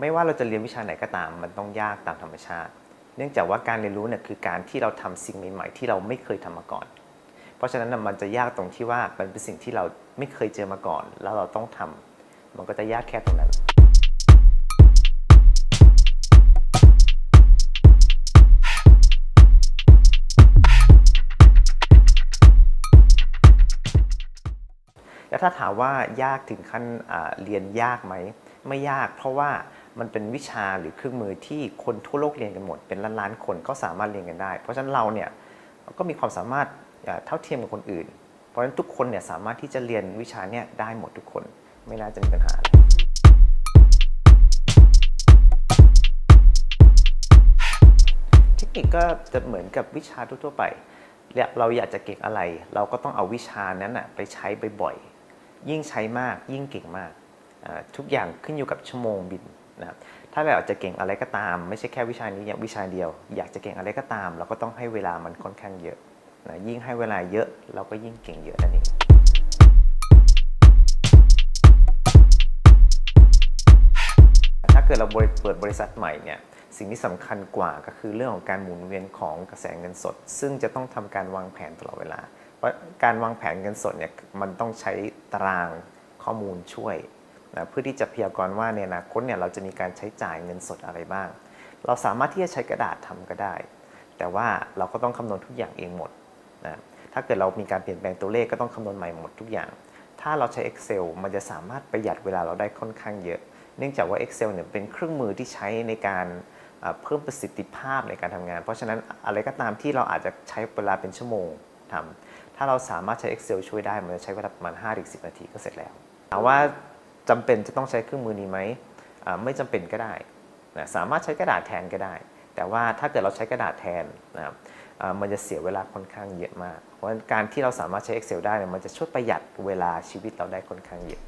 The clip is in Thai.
ไม่ว่าเราจะเรียนวิชาไหนก็ตาม มันต้องยากตามธรรมชาติ เนื่องจากว่าการเรียนรู้เนี่ยคือการที่เราทำสิ่งใหม่ๆที่เราไม่เคยทำมาก่อน เพราะฉะนั้นน่ะมันจะยากตรงที่ว่ามันเป็นสิ่งที่เราไม่เคยเจอมาก่อน แล้วเราต้องทำมันก็จะยากแค่ตรงนั้น แล้วถ้าถามว่ายากถึงขั้นเรียนยากไหม ไม่ยาก เพราะว่ามันเป็นวิชาหรือเครื่องมือที่คนทั่วโลกเรียนกันหมด เป็นล้านล้านๆคนก็สามารถเรียนกันได้ เพราะฉะนั้นเราเนี่ยก็มีความสามารถเท่าเทียมกับคนอื่น เพราะฉะนั้นทุกคนเนี่ยสามารถที่จะเรียนวิชาเนี่ยได้หมดทุกคน ไม่น่าจะมีปัญหาอะไรเทคนิคก็จะเหมือนกับวิชาทั่วๆไป เราอยากจะเก่งอะไร เราก็ต้องเอาวิชานั้นนะไปใช้บ่อยๆ ยิ่งใช้มากยิ่งเก่งมากทุกอย่างขึ้นอยู่กับชั่วโมงบินนะครับถ้าเราอยากจะเก่งอะไรก็ตาม ไม่ใช่แค่วิชานี้อย่างวิชาเดียว อยากจะเก่งอะไรก็ตาม เราก็ต้องให้เวลามันค่อนข้างเยอะนะยิ่งให้เวลาเยอะ เราก็ยิ่งเก่งเยอะนั่นเองถ้าเกิดเราเปิดบริษัทใหม่เนี่ยสิ่งที่สำคัญกว่าก็คือเรื่องของการหมุนเวียนของกระแสเงินสด ซึ่งจะต้องทำการวางแผนตลอดเวลา ราะการวางแผนเงินสดเนี่ยมันต้องใช้ตารางข้อมูลช่วยนะเพื่อที่จะพยากรณ์ว่าในอนาคตเนี่ยเราจะมีการใช้จ่ายเงินสดอะไรบ้าง เราสามารถที่จะใช้กระดาษทำก็ได้ แต่ว่าเราก็ต้องคำนวณทุกอย่างเองหมดนะถ้าเกิดเรามีการเปลี่ยนแปลงตัวเลขก็ต้องคำนวณใหม่หมดทุกอย่าง ถ้าเราใช้ Excel มันจะสามารถประหยัดเวลาเราได้ค่อนข้างเยอะ เนื่องจากว่า Excel เนี่ยเป็นเครื่องมือที่ใช้ในการเพิ่มประสิทธิภาพในการทำงาน เพราะฉะนั้นอะไรก็ตามที่เราอาจจะใช้เวลาเป็นชั่วโมงทำถ้าเราสามารถใช้ Excel ช่วยได้ มันจะใช้เวลาประมาณ 5-10 นาทีก็เสร็จแล้วถามว่าจำเป็นจะต้องใช้เครื่องมือนี้ไหมไม่จำเป็นก็ได้นะสามารถใช้กระดาษแทนก็ได้ แต่ว่าถ้าเกิดเราใช้กระดาษแทนนะครับมันจะเสียเวลาค่อนข้างเยอะมาก เพราะการที่เราสามารถใช้ Excel ได้มันจะช่วยประหยัดเวลาชีวิตเราได้ค่อนข้างเยอะ